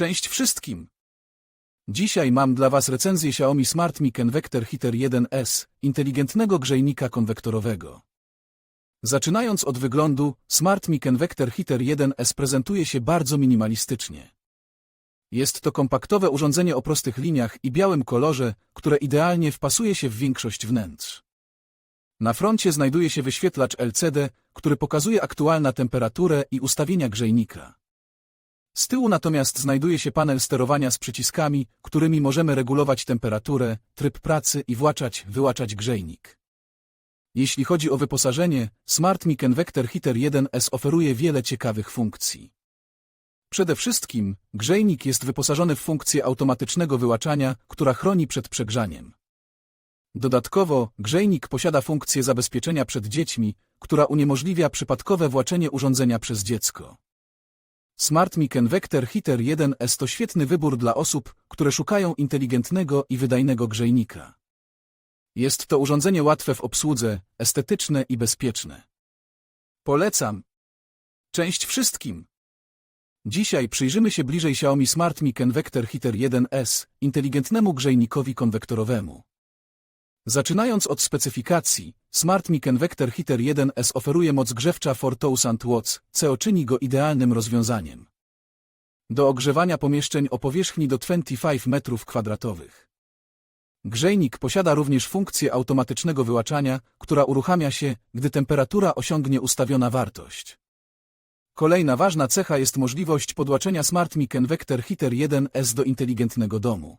Cześć wszystkim! Dzisiaj mam dla Was recenzję Xiaomi Smart Mi Convector Heater 1S, inteligentnego grzejnika konwektorowego. Zaczynając od wyglądu, Smart Mi Convector Heater 1S prezentuje się bardzo minimalistycznie. Jest to kompaktowe urządzenie o prostych liniach i białym kolorze, które idealnie wpasuje się w większość wnętrz. Na froncie znajduje się wyświetlacz LCD, który pokazuje aktualną temperaturę i ustawienia grzejnika. Z tyłu natomiast znajduje się panel sterowania z przyciskami, którymi możemy regulować temperaturę, tryb pracy i właczać, wyłaczać grzejnik. Jeśli chodzi o wyposażenie, Smart Mi Convector Heater 1S oferuje wiele ciekawych funkcji. Przede wszystkim, grzejnik jest wyposażony w funkcję automatycznego wyłaczania, która chroni przed przegrzaniem. Dodatkowo, grzejnik posiada funkcję zabezpieczenia przed dziećmi, która uniemożliwia przypadkowe właczenie urządzenia przez dziecko. Smart Mi Convector Heater 1S to świetny wybór dla osób, które szukają inteligentnego i wydajnego grzejnika. Jest to urządzenie łatwe w obsłudze, estetyczne i bezpieczne. Polecam. Cześć wszystkim! Dzisiaj przyjrzymy się bliżej Xiaomi Smart Mi Convector Heater 1S, inteligentnemu grzejnikowi konwektorowemu. Zaczynając od specyfikacji, Smart Mi Convector Heater 1S oferuje moc grzewcza 4000 watts, co czyni go idealnym rozwiązaniem. Do ogrzewania pomieszczeń o powierzchni do 25 m2. Grzejnik posiada również funkcję automatycznego wyłaczania, która uruchamia się, gdy temperatura osiągnie ustawiona wartość. Kolejna ważna cecha jest możliwość podłaczenia Smart Mi Convector Heater 1S do inteligentnego domu.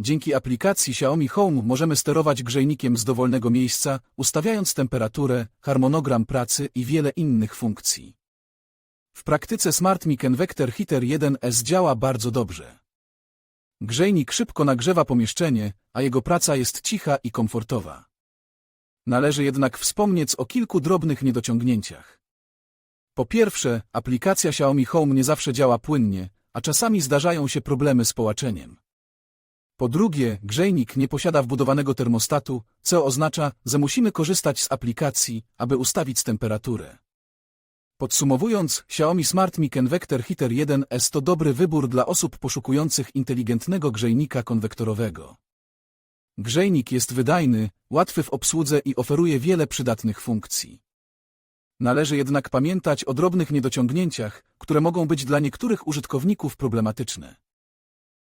Dzięki aplikacji Xiaomi Home możemy sterować grzejnikiem z dowolnego miejsca, ustawiając temperaturę, harmonogram pracy i wiele innych funkcji. W praktyce Smart Mi Convector Heater 1S działa bardzo dobrze. Grzejnik szybko nagrzewa pomieszczenie, a jego praca jest cicha i komfortowa. Należy jednak wspomnieć o kilku drobnych niedociągnięciach. Po pierwsze, aplikacja Xiaomi Home nie zawsze działa płynnie, a czasami zdarzają się problemy z połaczeniem. Po drugie, grzejnik nie posiada wbudowanego termostatu, co oznacza, że musimy korzystać z aplikacji, aby ustawić temperaturę. Podsumowując, Xiaomi Smart Mi Convector Heater 1S to dobry wybór dla osób poszukujących inteligentnego grzejnika konwektorowego. Grzejnik jest wydajny, łatwy w obsłudze i oferuje wiele przydatnych funkcji. Należy jednak pamiętać o drobnych niedociągnięciach, które mogą być dla niektórych użytkowników problematyczne.